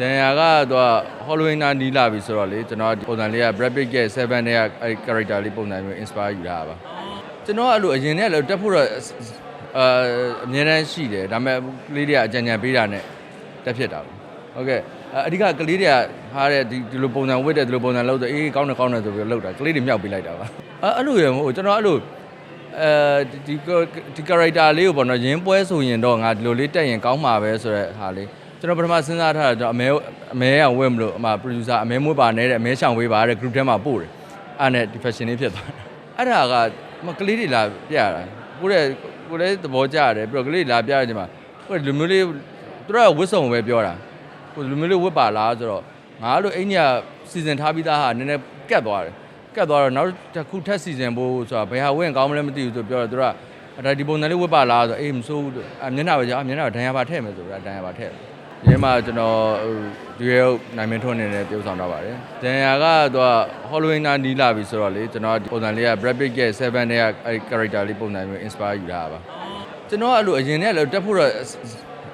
ဒန်ယာကသူက Halloween နာနီးလာပြီဆိုတော့လေကျွန်တော်ကပုံစံလေးက Brad Pitt ရဲ့7နဲ့ကအဲ character လေးပုံစံမျိုး inspire ယူထားတာပါကျွန်တော်ကအဲ့လိုအရင်နဲ့လည်းတက်ဖို့တော့အာအများတန်းရှိတယ်ဒါပေမဲ့ကလေးတွေကအကြံဉာဏ်ပေးတာနဲ့တက်ဖြစ်တာပါဟုတ်ကဲ့အအဓိကကလေးတွေကဟာတဲ့ဒီဒီလိုပုံစံဝတ်တယ်ဒီလိုပုံစံလုပ်တယ်အေးကောင်းတယ်ကောင်းတယ်ဆိုပြီးတော့လုပ်တာကလေးတွေမြောက်ပေးလိုက်တာပါအဲ့အဲ့လိုရမဟုတ်ကျွန်တော်အဲ့လိုအဲဒီဒီ character လေးကိုပေါ့နော်ရင်းပွဲဆိုရင်တော့ငါဒီလိုလေးတက်ရင်ကောင်းမှာပဲဆိုတဲ့ဟာလေး ကျွန်တော်ပထမစဉ်းစားထားတာကျွန်တော်အမဲအမဲအောင်ဝက်မလို့အမ producer အမဲမွေးပါနဲ့တဲ့အမဲချောင်ဝေးပါတဲ့ group ထဲမှာပို့တယ်အဲ့နဲ့ဒီ fashion လေးဖြစ်သွားတယ်အဲ့ဒါကမကလေးတွေလာပြရတာကိုယ့်ရဲ့ကိုယ်လည်းသဘောကျတယ်ပြီးတော့ကလေးတွေလာပြရခြင်းမှာကိုယ်လူမျိုးလေးသူတို့ကဝတ်စုံပဲပြောတာကိုယ်လူမျိုးလေးဝတ်ပါလားဆိုတော့ငါတို့အိညာစီစဉ်ထားပြီးသားဟာနည်းနည်းကတ်သွားတယ်ကတ်သွားတော့နောက်တစ်ခုထပ်စီစဉ်ဖို့ဆိုတာဘယ်ဟာဝင်ကောင်းမလဲမသိဘူးဆိုပြောတော့သူကဒါဒီပုံစံလေးဝတ်ပါလားဆိုအေးမစိုးဘူးအမျက်နှာပဲကြာအမျက်နှာဒဏ်ရာပါထည့်မယ်ဆိုတော့ဒဏ်ရာပါထည့် ဒီမှာကျွန်တော်ဒီရုပ်နိုင်မင်းထွန်းနေနဲ့ပြောဆောင်တော့ပါတယ်ဒဏ်ရာကသူက Halloween နာနီးလာပြီဆိုတော့လေကျွန်တော်ပုံစံလေးက Brad Pitt ရဲ့7နဲ့ကအဲ character လေးပုံစံမျိုး inspire ယူထားတာပါကျွန်တော်ကအဲ့လိုအရင်နဲ့လည်းတက်ဖို့တော့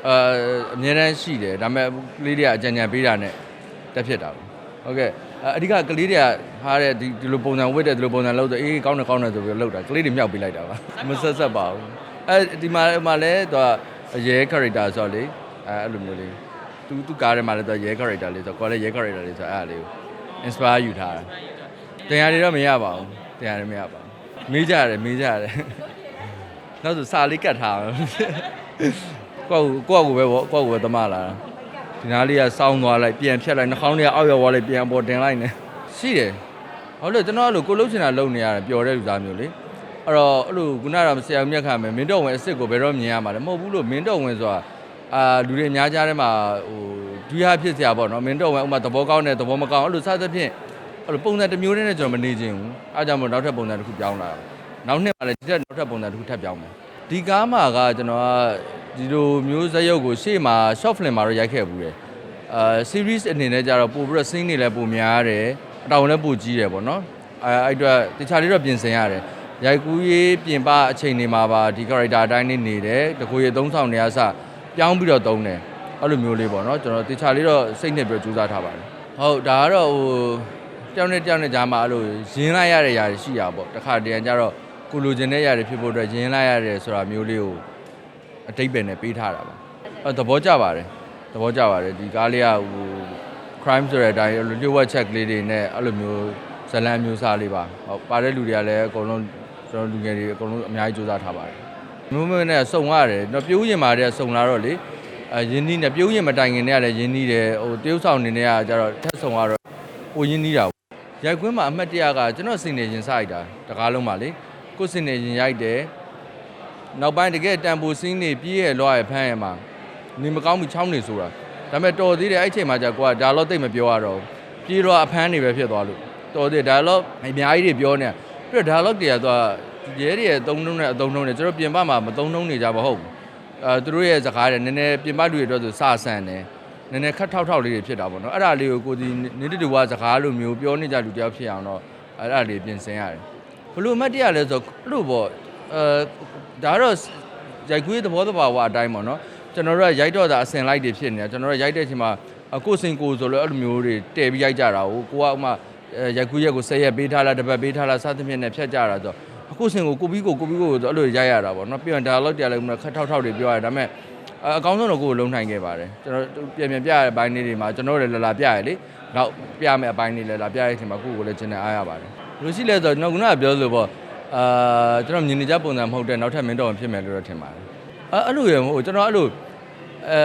အာအများတန်းရှိတယ်ဒါပေမဲ့ကလေးတွေကအကြံဉာဏ်ပေးတာနဲ့တက်ဖြစ်တာပါဟုတ်ကဲ့အအဓိကကလေးတွေကဟာတဲ့ဒီဒီလိုပုံစံဝတ်တယ်ဒီလိုပုံစံလုပ်တယ်အေးကောင်းတယ်ကောင်းတယ်ဆိုပြီးတော့လုပ်တာကလေးတွေမြောက်ပေးလိုက်တာပါမဆက်ဆက်ပါဘူးအဲဒီမှာမှာလဲသူကရဲ character ဆိုတော့လေ အဲအဲ့လိုမျိုးလေးသူသူကားထဲမှာလဲသူရဲ character လေးဆိုတော့ကိုယ်လည်းရဲ character လေးဆိုတော့အဲ့ဒါလေးကို inspire ယူထားတာတရားတွေတော့မရပါဘူးတရားတွေမရပါဘူးမေးကြရတယ်မေးကြရတယ်နောက်ဆိုစာလေးကတ်ထားမယ်ကိုယ့်ကိုကိုယ့်ကိုပဲပေါ့ကိုယ့်ကိုပဲသမားလာတာဒီနားလေးကစောင်းသွားလိုက်ပြန်ဖြတ်လိုက်နှာခေါင်းလေးကအောက်ရောက်သွားလိုက်ပြန်အပေါ်တင်လိုက်နေရှိတယ်ဟုတ်လို့ကျွန်တော်အဲ့လိုကိုလှုပ်ချင်တာလှုပ်နေရတယ်ပျော်တဲ့လူသားမျိုးလေအဲ့တော့အဲ့လိုခုနကဆရာမြတ်ခါမယ်မင်းတော်ဝင်အစ်စ်ကိုဘယ်တော့မြင်ရမှာလဲမဟုတ်ဘူးလို့မင်းတော်ဝင်ဆိုတာ အာလူတွေအများကြားထဲမှာဟိုဒွိဟာဖြစ်စရာပေါ့နော်မင်းတော်ဝင်ဥမာသဘောကောင်းတယ်သဘောမကောင်းအဲ့လိုစသဖြင့်အဲ့လိုပုံစံတစ်မျိုးနဲ့ကျွန်တော်မနေချင်ဘူးအားကြောင့်မို့နောက်ထပ်ပုံစံတစ်ခုပြောင်းလာတာနောက်နှစ်မှာလည်းဒီထက်နောက်ထပ်ပုံစံတစ်ခုထပ်ပြောင်းမယ်ဒီကားမှာကကျွန်တော်ကဒီလိုမျိုးဇက်ရုပ်ကိုရှေ့မှာ short film မှာတော့ရိုက်ခဲ့ဘူးတယ်အာ series အနေနဲ့ကြတော့ပို့ပြီးတော့ scene တွေလည်းပိုများတယ်အတောင်လည်းပိုကြီးတယ်ပေါ့နော်အဲအဲ့အတွက်တခြားလေးတော့ပြင်ဆင်ရတယ်ရိုက်ကူးရေးပြင်ပအချိန်တွေမှာပါဒီ character အတိုင်းနေနေတယ်တကူရေသုံးဆောင်နေရစ ပြောင်းပြီးတော့သုံးတယ်အဲ့လိုမျိုးလေးပေါ့နော်ကျွန်တော်တခြားလေးတော့စိတ်နဲ့ပြီးတော့ကြိုးစားထားပါတယ်ဟုတ်ဒါကတော့ဟိုတယောက်နဲ့တယောက်နဲ့ကြားမှာအဲ့လိုရင်းလိုက်ရတဲ့ຢာတွေရှိရပါပေါ့တစ်ခါတည်းကကြတော့ကိုလိုချင်တဲ့ຢာတွေဖြစ်ဖို့အတွက်ရင်းလိုက်ရတယ်ဆိုတာမျိုးလေးကိုအတိတ်ပဲနဲ့ပေးထားတာပါအဲသဘောကျပါတယ်သဘောကျပါတယ်ဒီကားလေးကဟို crime ဆိုတဲ့အတိုင်းအဲ့လိုလျှို့ဝှက်ချက်ကလေးတွေနဲ့အဲ့လိုမျိုးဇလန်မျိုးစားလေးပါဟုတ်ပါတဲ့လူတွေကလည်းအကုန်လုံးကျွန်တော်လူငယ်တွေအကုန်လုံးအများကြီးစူးစမ်းထားပါတယ် မျိုးမျိုးနဲ့စုံရတယ်တော့ပြိုးရင်မာတဲ့စုံလာတော့လေအဲရင်းနှီးနဲ့ပြိုးရင်မတိုင်ခင်တည်းကလည်းရင်းနှီးတယ်ဟိုတရုပ်ဆောင်နေနေကကြတော့ထက်စုံကတော့ဟိုရင်းနှီးတာပေါ့ရိုက်ခွင်းမှာအမှတ်တရကကျွန်တော်စင်နေရင်စရိုက်တာတကားလုံးပါလေကိုယ်စင်နေရင်ရိုက်တယ်နောက်ပိုင်းတကယ်တန်ဖိုစင်းနေပြည့်ရဲ့လွှားရဲ့ဖမ်းရဲ့မှာနေမကောင်းဘူးချောင်းနေဆိုတာဒါပေမဲ့တော်သေးတယ်အဲ့ချိန်မှာじゃကိုကဒါတော့တိတ်မပြောရတော့ဘူးပြေတော့အဖမ်းနေပဲဖြစ်သွားလို့တော်သေးဒါတော့အများကြီးတွေပြောနေပြီးတော့ဒါတော့တွေကသူက ရဲတွေရဲ့သုံးနှုံးနဲ့အသုံးနှုံးနဲ့ကျွန်တော်ပြင်ပမှာမသုံးနှုံးနေကြမဟုတ်ဘူးအဲသူတို့ရဲ့စကားတွေနည်းနည်းပြင်ပလူတွေအတွက်ဆိုစဆန်တယ်နည်းနည်းခတ်ထောက်ထောက်လေးတွေဖြစ်တာပေါ့နော်အဲ့ဒါလေးကိုကိုဒီနေတူဝါစကားလိုမျိုးပြောနေကြလူတယောက်ဖြစ်အောင်တော့အဲ့ဒါလေးပြင်ဆင်ရတယ်ဘလို့အမတ်တရလဲဆိုတော့အဲ့လိုပေါ့အဲဒါတော့ရိုက်ကူးရေးသဘောတဘာဝအတိုင်းပေါ့နော်ကျွန်တော်တို့ကရိုက်တော့တာအစင်လိုက်တွေဖြစ်နေတာကျွန်တော်တို့ရိုက်တဲ့အချိန်မှာအကိုစင်ကိုဆိုလို့အဲ့လိုမျိုးတွေတည်ပြီးရိုက်ကြတာကိုကိုကဥမာအဲရိုက်ကူးရက်ကို10ရက်ပေးထားလားတစ်ပတ်ပေးထားလားစသဖြင့်နဲ့ဖြတ်ကြတာဆိုတော့ အခုစင်ကိုကိုပြီးကိုကိုပြီးကိုဆိုအဲ့လိုရိုက်ရတာပေါ့နော်ပြီးတော့ dialogue တရားလည်းခက်ထောက်ထောက်တွေပြောရတယ်ဒါပေမဲ့အကောင်းဆုံးတော့ကိုကိုလုံးနိုင်ခဲ့ပါတယ်ကျွန်တော်ပြန်ပြန်ပြရတဲ့ဘိုင်းလေးတွေမှာကျွန်တော်တို့လည်းလာလာပြရလေနောက်ပြမယ်အပိုင်းလေးလည်းလာပြရတဲ့အချိန်မှာကိုကိုလည်းကျင်နေအားရပါတယ်လို့ရှိလဲဆိုတော့ကျွန်တော်ကပြောလို့ပေါ့အာကျွန်တော်မြင်နေကြပုံစံမဟုတ်တဲ့နောက်ထပ်မင်းတော်ဖြစ်မယ်လို့တော့ထင်ပါတယ်အဲအဲ့လိုရမဟုတ်ကျွန်တော်အဲ့လိုအဲ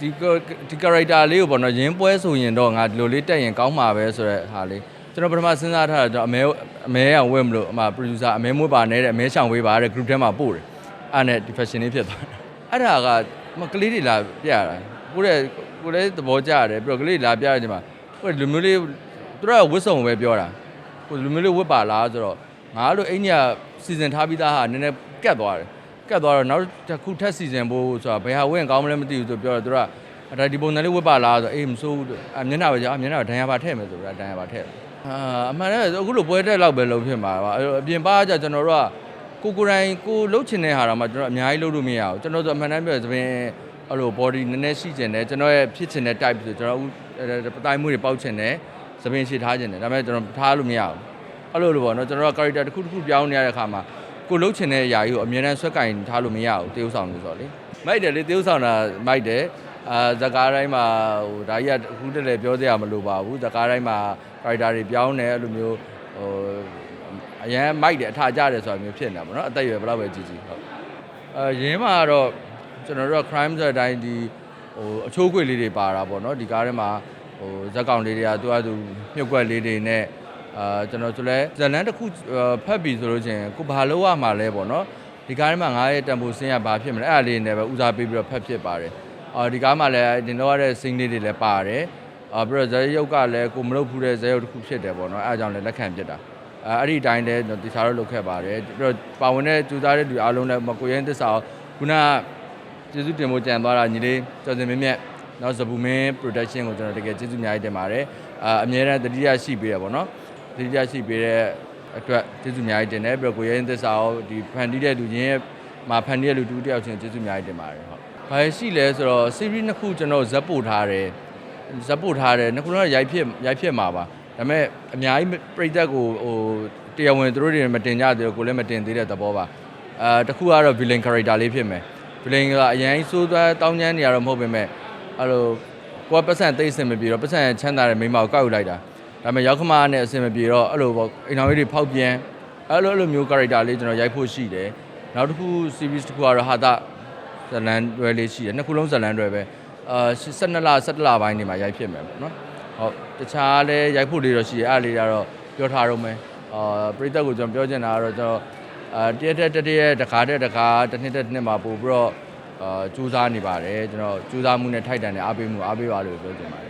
ဒီဒီ character လေးကိုပေါ့နော်ရင်းပွဲဆိုရင်တော့ငါဒီလိုလေးတက်ရင်ကောင်းမှာပဲဆိုတဲ့ဟာလေး ကျွန်တော်ပထမစဉ်းစားထားတာကျွန်တော်အမဲအမဲအောင်ဝက်မလို့အမ producer အမဲမွေးပါနဲ့တဲ့အမဲချောင်ဝေးပါတဲ့ group ထဲမှာပို့တယ်အဲ့နဲ့ဒီ fashion လေးဖြစ်သွားတယ်အဲ့ဒါကမကလေးတွေလာပြရတာကိုယ့်ရဲ့ကိုယ်လည်းသဘောကျတယ်ပြီးတော့ကလေးတွေလာပြရချိန်မှာကိုယ်လူမျိုးလေးသူတို့ကဝတ်စုံပဲပြောတာကိုယ်လူမျိုးလေးဝတ်ပါလားဆိုတော့ငါတို့အိညာစီစဉ်ထားပြီးသားဟာနည်းနည်းကတ်သွားတယ်ကတ်သွားတော့နောက်တစ်ခုထပ်စီစဉ်ဖို့ဆိုတာဘယ်ဟာဝင်ကောင်းမလဲမသိဘူးဆိုပြောတော့သူကဒါဒီပုံစံလေးဝတ်ပါလားဆိုအေးမစိုးဘူးအမျက်နှာပဲကြာအမျက်နှာဒဏ်ရာပါထည့်မယ်ဆိုတော့ဒဏ်ရာပါထည့် အာအမှန်တည်းအခုလိုပွဲတက်လောက်ပဲလုံးဖြစ်မှာပါအပြင်ပါကြကျွန်တော်တို့ကကိုကိုတိုင်းကိုလှုပ်ချင်တဲ့ဟာတော့မှကျွန်တော်အများကြီးလှုပ်လို့မရဘူးကျွန်တော်ဆိုအမှန်တမ်းပြောသဖြင့်အဲ့လို body နည်းနည်းရှိကျင်တယ်ကျွန်တော်ရဲ့ဖြစ်ချင်တဲ့ type ဆိုကျွန်တော်ဦးပတိုင်းမှုတွေပေါက်ချင်တယ်သပင်ရှိထားချင်တယ်ဒါပေမဲ့ကျွန်တော်ထားလို့မရဘူးအဲ့လိုလိုပေါ့နော်ကျွန်တော်က character တစ်ခုတစ်ခုပြောင်းနေရတဲ့အခါမှာကိုလှုပ်ချင်တဲ့အရာကြီးကိုအမြဲတမ်းဆွဲကင်ထားလို့မရဘူးတေးဥဆောင်လို့ဆိုတော့လေမိုက်တယ်လေတေးဥဆောင်တာမိုက်တယ် အာဇကားတိုင်းမှာဟိုဒါကြီးကအခုတည်းလည်းပြောစရာမလိုပါဘူးဇကားတိုင်းမှာ character တွေပြောင်းတယ်အဲ့လိုမျိုးဟိုအရန်မိုက်တယ်အထာကြတယ်ဆိုတာမျိုးဖြစ်နေတာပေါ့နော်အသက်အရွယ်ဘယ်လောက်ပဲကြီးကြီးဟုတ်အဲရင်းမှာတော့ကျွန်တော်တို့က crime ဆိုတဲ့အတိုင်းဒီဟိုအချိုးခွေလေးတွေပါတာပေါ့နော်ဒီကားထဲမှာဟိုဇက်ကောင်လေးတွေကသူကသူမြုပ်ကွက်လေးတွေနဲ့အာကျွန်တော်ဆိုလဲဇလန်တစ်ခုအာဖတ်ပြီဆိုလို့ချင်းကိုဘာလို့ရမှာလဲပေါ့နော်ဒီကားထဲမှာငါရဲ့တန်ဖိုးစင်းရဘာဖြစ်မလဲအဲ့ဒါလေးနဲ့ပဲဦးစားပေးပြီးတော့ဖတ်ဖြစ်ပါတယ် အာဒီကားမှာလည်းတင်တော့ရတဲ့စင်းလေးတွေလည်းပါတယ်အာပြီးတော့ဇက်ရုပ်ကလည်းကိုမလုပ်ဘူးတဲ့ဇက်ရုပ်တစ်ခုဖြစ်တယ်ပေါ့နော်အဲ့အကြောင်းလည်းလက်ခံပြစ်တာအဲအဲ့ဒီအတိုင်းလည်းဒီစားတော့လုပ်ခဲ့ပါတယ်ပြီးတော့ပါဝင်တဲ့ကျူသားတဲ့လူအားလုံးလည်းမကိုရင်သစ္စာကိုခုနကကျေးဇူးတင်ဖို့ကြံသွားတာညီလေးကျော်စင်မင်းမြတ်နောက်ဇပူမင်း production ကိုကျွန်တော်တကယ်ကျေးဇူးအများကြီးတင်ပါတယ်အာအမြဲတမ်းတတိယရှိပေးရပါတော့တတိယရှိပေးတဲ့အတွက်ကျေးဇူးအများကြီးတင်တယ်ပြီးတော့ကိုရင်သစ္စာကိုဒီဖန်တီးတဲ့လူချင်းရဲ့မှာဖန်တီးတဲ့လူတူတယောက်ချင်းကျေးဇူးအများကြီးတင်ပါတယ်ဟုတ် ဘာရှိလဲဆိုတော့ series နှစ်ခုကျွန်တော်ဇက်ပို့ထားတယ်ဇက်ပို့ထားတယ်နှစ်ခုလုံးကရိုက်ဖြစ်ရိုက်ဖြစ်မှာပါဒါပေမဲ့အများကြီးပြိသက်ကိုဟိုတရားဝင်သူတို့တွေမတင်ကြသေးဘူးကိုလည်းမတင်သေးတဲ့သဘောပါအာတစ်ခုကတော့ villain character လေးဖြစ်မယ် villain ကအရင်စိုးသွားတောင်းကျမ်းနေရတော့မဟုတ်ပေမဲ့အဲ့လိုကိုကပတ်စံတိတ်အဆင်မပြေတော့ပတ်စံချမ်းသာတဲ့မိန်းမကိုကောက်ယူလိုက်တာဒါပေမဲ့ရောက်ခမနဲ့အဆင်မပြေတော့အဲ့လိုပေါ့အိမ်တော်ကြီးတွေဖောက်ပြန်အဲ့လိုအဲ့လိုမျိုး character လေးကျွန်တော်ရိုက်ဖို့ရှိတယ်နောက်တစ်ခု series တစ်ခုကတော့ဟာတာ ဇလန်တွဲလေးရှိတယ်နှစ်ခုလုံးဇလန်တွဲပဲအာ12လ17လပိုင်းနေမှာရိုက်ဖြစ်မယ်ပေါ့နော်ဟုတ်တခြားလဲရိုက်ဖို့လေးတော့ရှိရအဲ့လေးကတော့ပြောထားတော့မယ်အာပရိသတ်ကိုကျွန်တော်ပြောချင်တာကတော့ကျွန်တော်အာတရက်တက်တရက်တခါတက်တခါတစ်နှစ်တက်တစ်နှစ်မှာပို့ပြီးတော့အာစူးစမ်းနေပါတယ်ကျွန်တော်စူးစမ်းမှုနဲ့ထိုက်တန်တဲ့အားပေးမှုအားပေးပါလို့ပြောချင်ပါတယ်